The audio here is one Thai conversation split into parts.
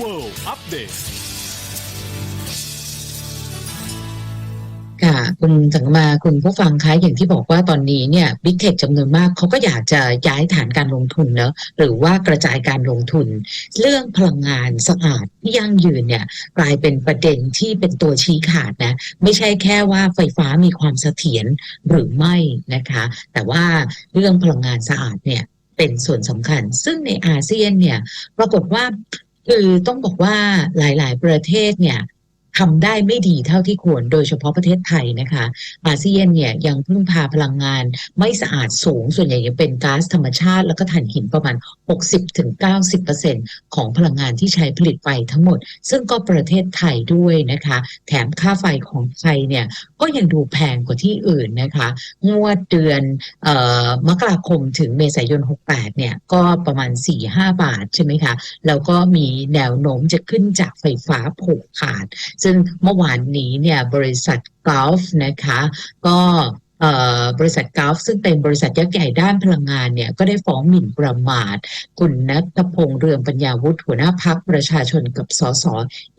World Update ค่ะ คุณสังมาคุณผู้ฟังคะอย่างที่บอกว่าตอนนี้เนี่ยบิ๊กเทคจำนวนมากเขาก็อยากจะย้ายฐานการลงทุนเนอะหรือว่ากระจายการลงทุน เรื่องพลังงานสะอาดที่ยั่งยืนเนี่ยกลายเป็นประเด็นที่เป็นตัวชี้ขาดนะ ไม่ใช่แค่ว่าไฟฟ้ามีความเสถียรหรือไม่นะคะ แต่ว่าเรื่องพลังงานสะอาดเนี่ยเป็นส่วนสำคัญ ซึ่งในอาเซียนเนี่ยปรากฏว่า คือต้องบอกว่าหลาย ๆ ประเทศเนี่ย ทำได้ไม่ดีเท่าที่ควร โดยเฉพาะประเทศไทยนะคะ อาเซียนเนี่ยยังพึ่งพาพลังงานไม่สะอาดสูง ส่วนใหญ่ยังเป็นก๊าซธรรมชาติ แล้วก็ถ่านหินประมาณ 60-90%ของพลังงานที่ใช้ผลิตไฟทั้งหมด ซึ่งก็ประเทศไทยด้วยนะคะ แถมค่าไฟของไทยเนี่ยก็ยังดูแพงกว่าที่อื่นนะคะ งวดเดือนออมกราคมถึงเมษายน 68 เนี่ยก็ประมาณ 4-5 บาทใช่ไหมคะ แล้วก็มีแนวโน้มจะขึ้นจากไฟฟ้าผูกขาดซึ่งเมื่อวานนี้เนี่ยบริษัทกอล์ฟนะคะก็บริษัทกอล์ฟซึ่งเป็นบริษัทยักษ์ใหญ่ด้านพลังงานเนี่ยก็ได้ฟ้องหมิ่นประมาท คุณนัทพงษ์เรืองปัญญาวุฒิหัวหน้าพักประชาชนกับสส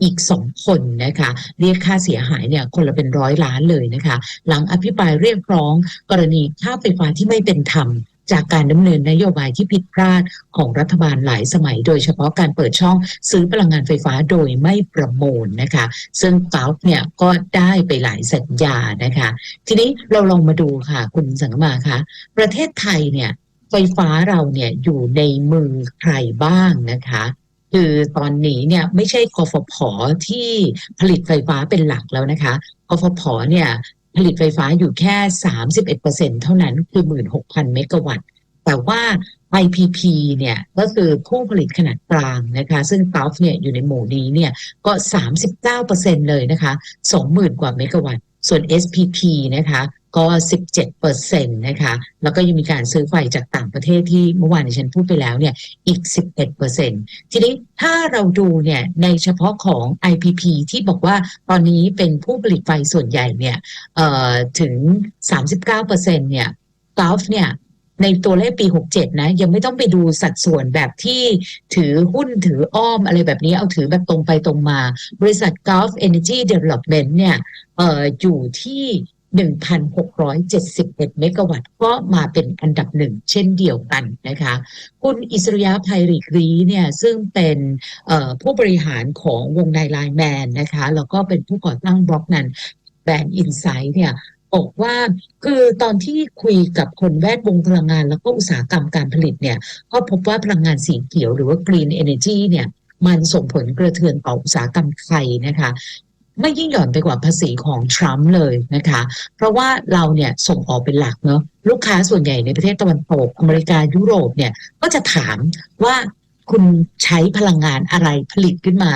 อีกสองคนนะคะเรียกค่าเสียหายเนี่ยคนละเป็นร้อยล้านเลยนะคะ หลังอภิปรายเรียกร้องกรณีค่าไฟฟ้าที่ไม่เป็นธรรม จากการดำเนินนโยบายที่ผิดพลาดของรัฐบาลหลายสมัย โดยเฉพาะการเปิดช่องซื้อพลังงานไฟฟ้าโดยไม่ประมูลนะคะ ซึ่งกาฟเนี่ยก็ได้ไปหลายสัญญานะคะ ทีนี้เราลองมาดูค่ะ คุณสังกมาคะประเทศไทยเนี่ยไฟฟ้าเราเนี่ยอยู่ในมือใครบ้างนะคะคือตอนนี้เนี่ยไม่ใช่กฟผที่ผลิตไฟฟ้าเป็นหลักแล้วนะคะกฟผเนี่ย ผลิตไฟฟ้าอยู่แค่ 31%เท่านั้นคือ 16,000 เมกะวัตต์ แต่ว่า IPP เนี่ยก็คือผู้ผลิตขนาดกลางนะคะ ซึ่งกอล์ฟเนี่ยอยู่ในหมู่นี้เนี่ยก็ 39%เลยนะคะ 20,000 กว่าเมกะวัตต์ ส่วน SPP นะคะ ก็ 17%นต์นะคะ แล้วก็ยังมีการซื้อไฟจากต่างประเทศที่เมื่อวานที่ฉันพูดไปแล้วเนี่ย อีก 11%ทีนี้ถ้าเราดูเนี่ยในเฉพาะของ IPP ที่บอกว่าตอนนี้เป็นผู้ผลิตไฟส่วนใหญ่เนี่ยถึง 39เปอ่อถึง39%เนี่ยกอล์ฟเนี่ยในตัวเลขปี 67 นะ ยังไม่ต้องไปดูสัดส่วนแบบที่ถือหุ้นถืออ้อมอะไรแบบนี้เอาถือแบบตรงไปตรงมา บริษัท Gulf Energy Development เนี่ยอออยู่ที่ 1,671 เมกะวัตต์ก็มาเป็นอันดับหนึ่งเช่นเดียวกันนะคะคุณอิสริยะภัยริกรีเนี่ยซึ่งเป็นผู้บริหารของวงในไลน์แมนนะคะแล้วก็เป็นผู้ก่อตั้งบล็อกนั้นแบรนด์อินไซต์เนี่ยบอกว่าคือตอนที่คุยกับคนแวดวงพลังงาน แล้วก็อุตสาหกรรมการผลิตเนี่ยก็พบว่าพลังงานสีเขียวหรือว่า Green Energy เนี่ยมันส่งผลกระเทือนต่ออุตสาหกรรมไทยนะคะ ไม่ยิ่งหย่อนไปกว่าภาษีของทรัมป์เลยนะคะ เพราะว่าเราเนี่ยส่งออกเป็นหลักเนาะลูกค้าส่วนใหญ่ในประเทศตะวันตกอเมริกายุโรปเนี่ยก็จะถามว่าคุณใช้พลังงานอะไรผลิตขึ้นมา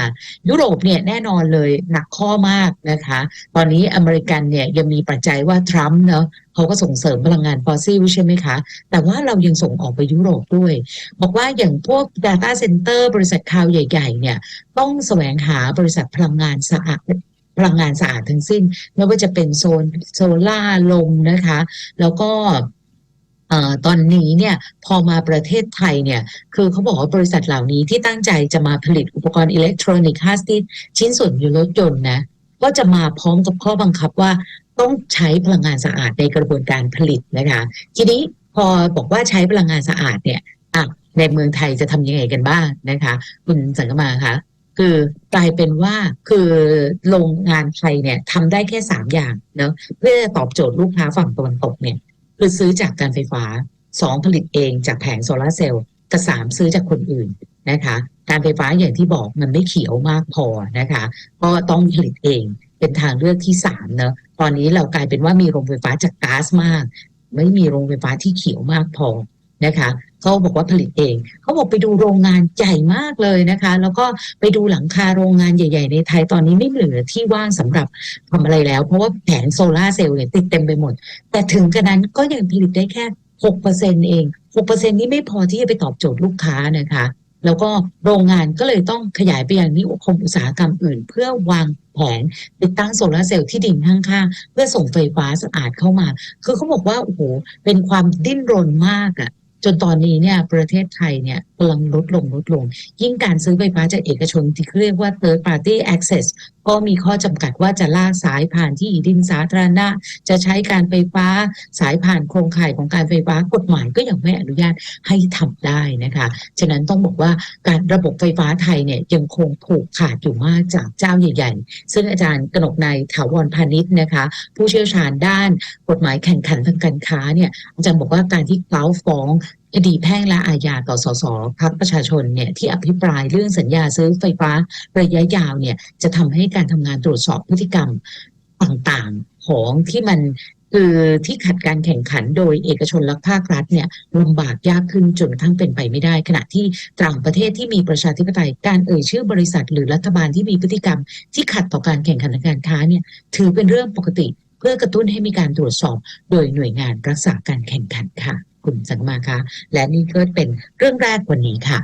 ยุโรปเนี่ยแน่นอนเลยหนักข้อมากนะคะ ตอนนี้อเมริกันเนี่ยยังมีปัจจัยว่าทรัมป์เนาะเขาก็ส่งเสริมพลังงานฟอสซิลใช่ไหมคะ แต่ว่าเรายังส่งออกไปยุโรปด้วย บอกว่าอย่างพวก Data Center บริษัทข่าวใหญ่ ๆ เนี่ย ต้องแสวงหาบริษัทพลังงานสะอาด พลังงานสะอาดทั้งสิ้น ไม่ว่าจะเป็นโซนโซล่าลมนะคะ แล้วก็อตอนนี้เนี่ยพอมาประเทศไทยเนี่ยคือเขาบอกว่าบริษัทเหล่านี้ที่ตั้งใจจะมาผลิตอุปกรณ์อิเล็กทรอนิกส์ห้าสิบชิ้นส่วนอยู่รถยนต์นะก็จะมาพร้อมกับข้อบังคับว่าต้องใช้พลังงานสะอาดในกระบวนการผลิตนะคะ ทีนี้พอบอกว่าใช้พลังงานสะอาดเนี่ยในเมืองไทยจะทำยังไงกันบ้างนะคะ คุณสังกมาคะ คือกลายเป็นว่าคือโรงงานไทยเนี่ยทำได้แค่สามอย่างเนาะเพื่อตอบโจทย์ลูกค้าฝั่งตะวันตกเนี่ยคือซื้อจากการไฟฟ้าสองผลิตเองจากแผงโซลาร์เซลล์กับสามซื้อจากคนอื่นนะคะ การไฟฟ้าอย่างที่บอกมันไม่เขียวมากพอนะคะก็ต้องผลิตเองเป็นทางเลือกที่สามเนอะตอนนี้เรากลายเป็นว่ามีโรงไฟฟ้าจากก๊าซมาก ไม่มีโรงไฟฟ้าที่เขียวมากพอนะคะ เขาบอกว่าผลิตเอง เขาบอกไปดูโรงงานใหญ่มากเลยนะคะ แล้วก็ไปดูหลังคาโรงงานใหญ่ ๆ ในไทยตอนนี้ไม่เหลือที่ว่างสำหรับทำอะไรแล้ว เพราะว่าแผงโซลาเซลล์เนี่ยติดเต็มไปหมด แต่ถึงกระนั้นก็ยังผลิตได้แค่หกเปอร์เซ็นเองหกเปอร์เซ็นนี้ไม่พอที่จะไปตอบโจทย์ลูกค้านะคะ แล้วก็โรงงานก็เลยต้องขยายไปยังนิคมอุตสาหกรรมอื่น เพื่อวางแผนติดตั้งโซลาเซลล์ที่ดินข้างๆเพื่อส่งไฟฟ้าสะอาดเข้ามา คือเขาบอกว่าโอ้โหเป็นความดิ้นรนมากอะ จนตอนนี้เนี่ยประเทศไทยเนี่ยกำลังลดลงลดลง ยิ่งการซื้อไฟฟ้าจากเอกชนที่เรียกว่า third party access ก็มีข้อจำกัดว่าจะลากสายผ่านที่ดินสาธารณะ จะใช้การไฟฟ้าสายผ่านโครงข่ายของการไฟฟ้ากฎหมายก็ยังไม่อนุญาตให้ทำได้นะคะ ฉะนั้นต้องบอกว่าการระบบไฟฟ้าไทยเนี่ยยังคงผูกขาดอยู่มากจากเจ้าใหญ่ ๆ ซึ่งอาจารย์กนกนายถาวรพาณิชย์นะคะ ผู้เชี่ยวชาญด้านกฎหมายแข่งขันทางการค้าเนี่ยอาจารย์บอกว่าการที่เกลาฟ้อง คดีแพ่งและอาญาต่อสสพักประชาชนเนี่ยที่อภิปรายเรื่องสัญญาซื้อไฟฟ้าระยะยาวเนี่ยจะทำให้การทำงานตรวจสอบพฤติกรรมต่างๆของที่มันคือที่ขัดการแข่งขันโดยเอกชนและภาครัฐเนี่ยลำบากยากขึ้นจนทั่งเป็นไปไม่ได้ ขณะที่ต่างประเทศที่มีประชาธิปไตยการเอ่ยชื่อบริษัท หรือรัฐบาลที่มีพฤติกรรม ที่ขัดต่อการแข่งขันทางการค้าเนี่ยถือเป็นเรื่องปกติ เพื่อกระตุ้นให้มีการตรวจสอบ โดยหน่วยงานรักษาการแข่งขันค่ะ คุณสังมาคะ และนี่ก็เป็นเรื่องแรกวันนี้ค่ะ